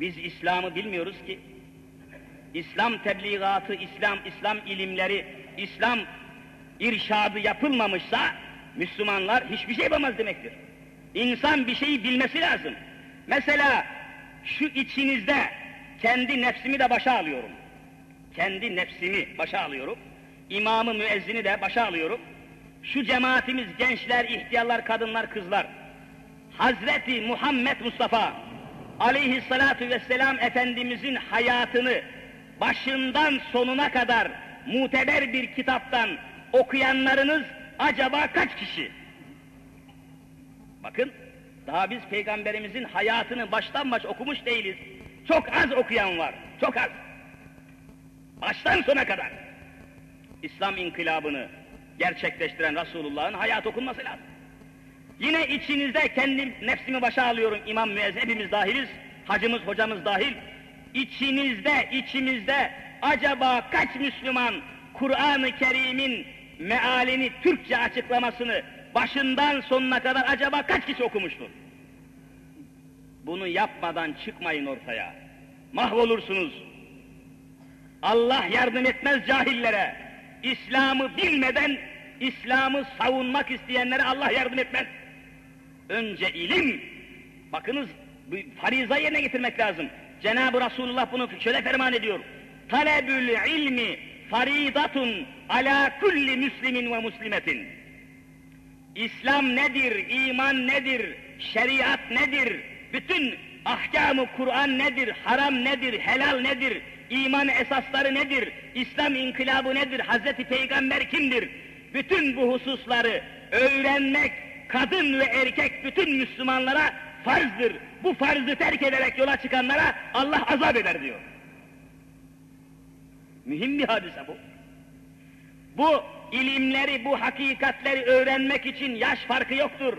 Biz İslam'ı bilmiyoruz ki. İslam tebliğatı, İslam, İslam ilimleri, İslam irşadı yapılmamışsa Müslümanlar hiçbir şey yapamaz demektir. İnsan bir şeyi bilmesi lazım. Mesela şu içinizde kendi nefsimi de başa alıyorum. Kendi nefsimi başa alıyorum. İmamı müezzini de başa alıyorum. Şu cemaatimiz gençler, ihtiyarlar, kadınlar, kızlar. Hazreti Muhammed Mustafa aleyhissalatu vesselam Efendimizin hayatını başından sonuna kadar muteber bir kitaptan okuyanlarınız acaba kaç kişi? Bakın, daha biz peygamberimizin hayatını baştan baş okumuş değiliz. Çok az okuyan var, çok az. Baştan sona kadar. İslam inkılabını gerçekleştiren Resulullah'ın hayat okunması lazım. Yine içinizde kendi nefsimi başa alıyorum imam müezzin, hepimiz dahiliz, hacımız, hocamız dahil. İçinizde, içimizde acaba kaç Müslüman Kur'an-ı Kerim'in mealini, Türkçe açıklamasını başından sonuna kadar acaba kaç kişi okumuştur? Bunu yapmadan çıkmayın ortaya. Mahvolursunuz. Allah yardım etmez cahillere. İslam'ı bilmeden İslam'ı savunmak isteyenlere Allah yardım etmez. Önce ilim. Bakınız bu fariza yerine getirmek lazım. Cenab-ı Resulullah bunu şöyle ferman ediyor. Talebül ilmi faridatun ala kulli müslimin ve muslimetin. İslam nedir, iman nedir, şeriat nedir, bütün ahkamı Kur'an nedir, haram nedir, helal nedir, iman esasları nedir, İslam inkılabı nedir, Hazreti Peygamber kimdir? Bütün bu hususları öğrenmek kadın ve erkek bütün Müslümanlara farzdır. Bu farzı terk ederek yola çıkanlara Allah azap eder diyor. Mühim bir hadise bu. Bu ilimleri, bu hakikatleri öğrenmek için yaş farkı yoktur.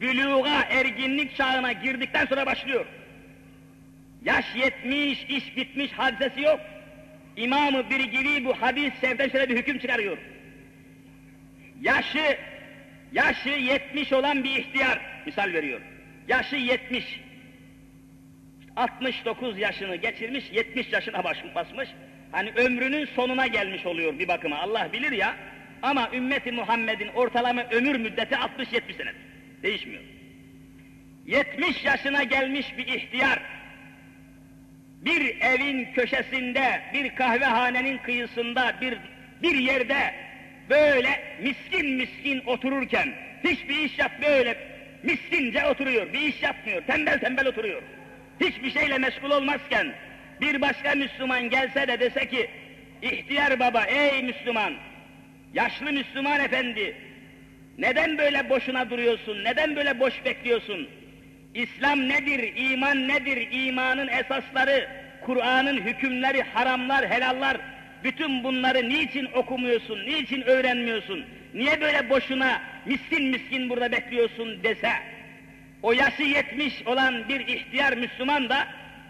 Büluğa, erginlik çağına girdikten sonra başlıyor. Yaş yetmiş, iş bitmiş hadisesi yok. İmamı bir gibi bu hadis sevden şöyle bir hüküm çıkarıyor. Yaşı, yaşı yetmiş olan bir ihtiyar, misal veriyor. Yaşı yetmiş, 69 yaşını geçirmiş, 70 yaşına basmış. Hani ömrünün sonuna gelmiş oluyor bir bakıma. Allah bilir ya. Ama ümmeti Muhammed'in ortalama ömür müddeti 60-70 senedir. Değişmiyor. 70 yaşına gelmiş bir ihtiyar, bir evin köşesinde, bir kahvehanenin kıyısında, bir, bir yerde böyle miskin miskin otururken, hiçbir iş yap böyle miskince oturuyor, bir iş yapmıyor, tembel tembel oturuyor. Hiçbir şeyle meşgul olmazken, bir başka Müslüman gelse de dese ki, ihtiyar baba, ey Müslüman, yaşlı Müslüman efendi, neden böyle boşuna duruyorsun, neden böyle boş bekliyorsun? İslam nedir, iman nedir, imanın esasları, Kur'an'ın hükümleri, haramlar, helallar, bütün bunları niçin okumuyorsun, niçin öğrenmiyorsun, niye böyle boşuna miskin miskin burada bekliyorsun dese, o yaşı yetmiş olan bir ihtiyar Müslüman da,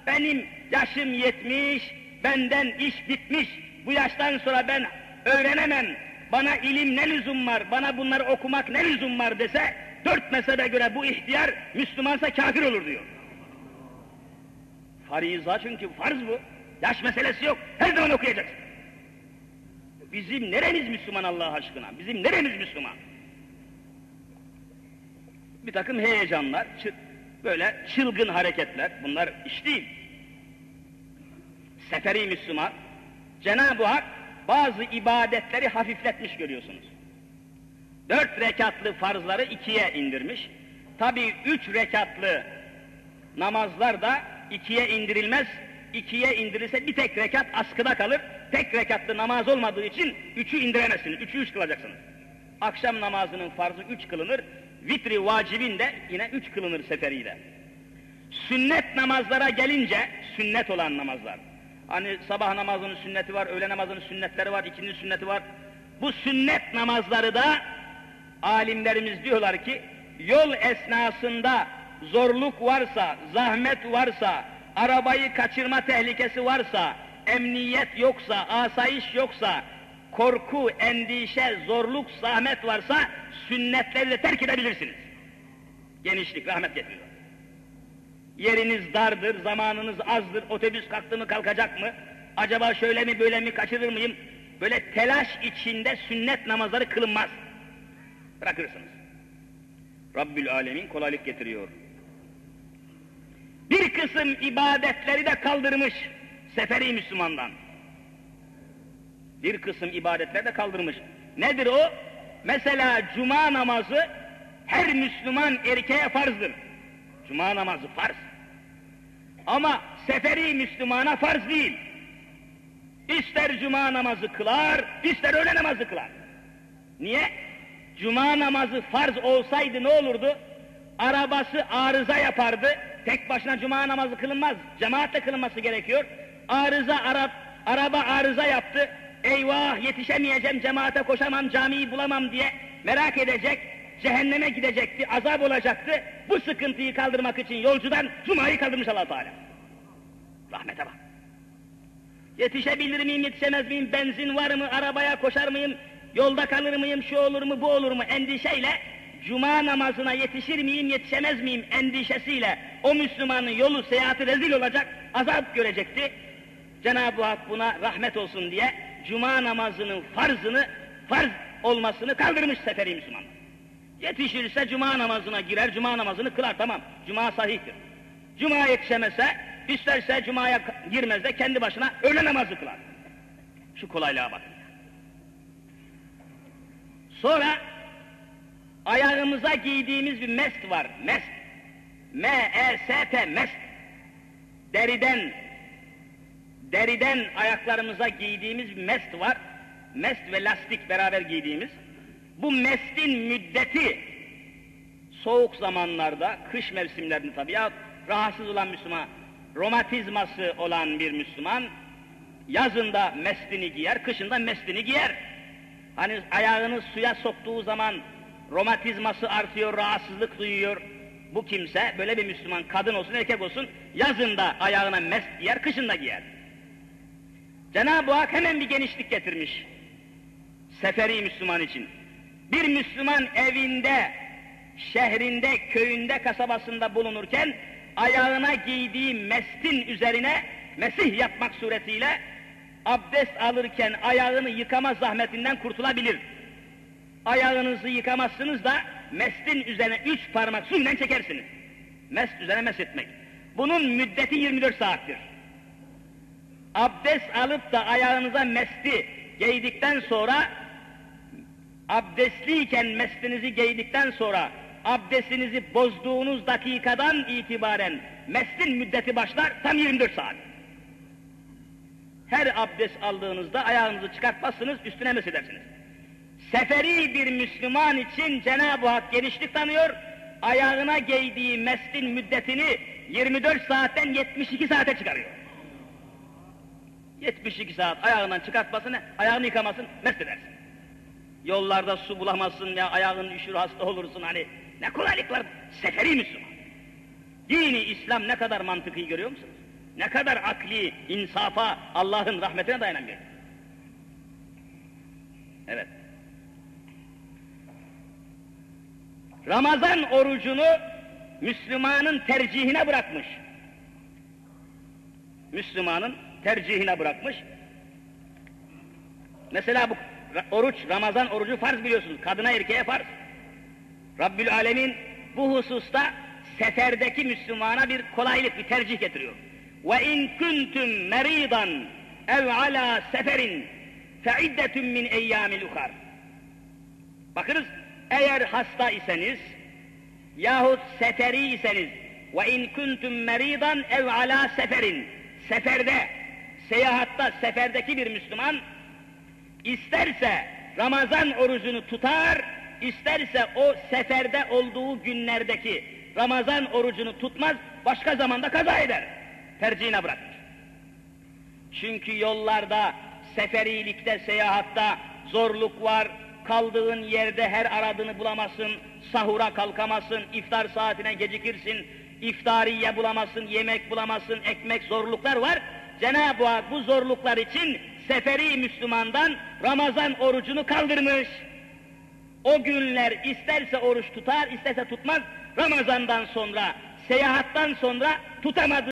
benim yaşım yetmiş, benden iş bitmiş, bu yaştan sonra ben öğrenemem, bana ilim ne lüzum var, bana bunları okumak ne lüzum var dese, dört mezhebe göre bu ihtiyar Müslümansa kafir olur diyor. Fariza çünkü farz bu. Yaş meselesi yok. Her zaman okuyacaksın. Bizim neremiz Müslüman Allah aşkına? Bizim neremiz Müslüman? Bir takım heyecanlar, böyle çılgın hareketler, bunlar iş değil. Seferi Müslüman, Cenab-ı Hak bazı ibadetleri hafifletmiş görüyorsunuz. Dört rekatlı farzları ikiye indirmiş. Tabi üç rekatlı namazlar da ikiye indirilmez. İkiye indirilse bir tek rekat askıda kalır. Tek rekatlı namaz olmadığı için üçü indiremezsiniz. Üçü üç kılacaksınız. Akşam namazının farzı üç kılınır. Vitri vacibin de yine üç kılınır seferiyle. Sünnet namazlara gelince, sünnet olan namazlar. Hani sabah namazının sünneti var, öğle namazının sünnetleri var, ikindi sünneti var. Bu sünnet namazları da alimlerimiz diyorlar ki yol esnasında zorluk varsa, zahmet varsa, arabayı kaçırma tehlikesi varsa, emniyet yoksa, asayiş yoksa, korku, endişe, zorluk, zahmet varsa sünnetleri de terk edebilirsiniz. Genişlik, rahmet getiriyor. Yeriniz dardır, zamanınız azdır, otobüs kalktı mı kalkacak mı? Acaba şöyle mi böyle mi kaçırır mıyım? Böyle telaş içinde sünnet namazları kılınmaz. Bırakırsınız. Rabbül Alemin kolaylık getiriyor. Bir kısım ibadetleri de kaldırmış seferi Müslümandan. Bir kısım ibadetleri de kaldırmış. Nedir o? Mesela cuma namazı her Müslüman erkeğe farzdır. Cuma namazı farz. Ama seferi Müslümana farz değil. İster cuma namazı kılar, ister öğle namazı kılar. Niye? Cuma namazı farz olsaydı ne olurdu? Arabası arıza yapardı. Tek başına cuma namazı kılınmaz. Cemaatle kılınması gerekiyor. Arıza, Arap, araba arıza yaptı. Eyvah yetişemeyeceğim, cemaate koşamam, camiyi bulamam diye merak edecek. Cehenneme gidecekti, azap olacaktı. Bu sıkıntıyı kaldırmak için yolcudan cumayı kaldırmış allah Teala. Rahmete bak. Yetişebilir miyim, yetişemez miyim, benzin var mı, arabaya koşar mıyım, yolda kalır mıyım, şu olur mu, bu olur mu endişeyle cuma namazına yetişir miyim, yetişemez miyim endişesiyle o Müslümanın yolu, seyahati rezil olacak, azap görecekti. Cenab-ı Hak buna rahmet olsun diye cuma namazının farzını, farz olmasını kaldırmış seferi Müslüman. Yetişirse cuma namazına girer, cuma namazını kılar tamam. Cuma sahihtir. Cuma yetişemezse, isterse cumaya girmez de kendi başına öğle namazı kılar. Şu kolaylığa bakın. Sonra ayağımıza giydiğimiz bir mest var. Mest. M-E-S-T, mest. Deriden, deriden ayaklarımıza giydiğimiz mest var. Mest ve lastik beraber giydiğimiz. Bu mestin müddeti soğuk zamanlarda, kış mevsimlerinde tabii ya rahatsız olan Müslüman, romatizması olan bir Müslüman yazında mestini giyer, kışında mestini giyer. Hani ayağını suya soktuğu zaman romatizması artıyor, rahatsızlık duyuyor. Bu kimse böyle bir Müslüman kadın olsun erkek olsun yazında ayağına mest giyer, kışında giyer. Cenab-ı Hak hemen bir genişlik getirmiş. Seferi Müslüman için. Bir Müslüman evinde, şehrinde, köyünde, kasabasında bulunurken ayağına giydiği mestin üzerine mesih yapmak suretiyle abdest alırken ayağını yıkama zahmetinden kurtulabilir. Ayağınızı yıkamazsınız da mestin üzerine üç parmak suyla çekersiniz. Mest üzerine mes etmek. Bunun müddeti 24 saattir. Abdest alıp da ayağınıza mesti giydikten sonra abdestliyken mestinizi giydikten sonra abdestinizi bozduğunuz dakikadan itibaren mestin müddeti başlar tam 24 saat. Her abdest aldığınızda ayağınızı çıkartmazsınız, üstüne mesedersiniz. Seferi bir Müslüman için Cenab-ı Hak genişlik tanıyor, ayağına giydiği mestin müddetini 24 saatten 72 saate çıkarıyor. 72 saat ayağından çıkartmasını, ayağını yıkamasın, mest edersin. Yollarda su bulamazsın ya ayağın üşür hasta olursun hani. Ne kolaylıklar seferi Müslüman. Dini İslam ne kadar mantıklı görüyor musunuz? Ne kadar akli, insafa, Allah'ın rahmetine dayanan bir. Evet. Ramazan orucunu Müslümanın tercihine bırakmış. Müslümanın tercihine bırakmış. Mesela bu oruç, Ramazan orucu farz biliyorsunuz. Kadına erkeğe farz. Rabbül Alemin bu hususta seferdeki Müslümana bir kolaylık, bir tercih getiriyor. Ve in kuntum meridan ev ala seferin fe iddetun min eyyamil ukar. Bakınız eğer hasta iseniz yahut seferi iseniz ve in kuntum meridan ev ala seferin seferde seyahatta seferdeki bir Müslüman isterse Ramazan orucunu tutar isterse o seferde olduğu günlerdeki Ramazan orucunu tutmaz başka zamanda kaza eder. Tercihine bırakır. Çünkü yollarda, seferilikte, seyahatta zorluk var, kaldığın yerde her aradığını bulamazsın, sahura kalkamazsın, iftar saatine gecikirsin, iftariye bulamazsın, yemek bulamazsın, ekmek zorluklar var. Cenab-ı Hak bu zorluklar için seferi Müslümandan Ramazan orucunu kaldırmış. O günler isterse oruç tutar, isterse tutmaz, Ramazandan sonra seyahattan sonra tutamadığı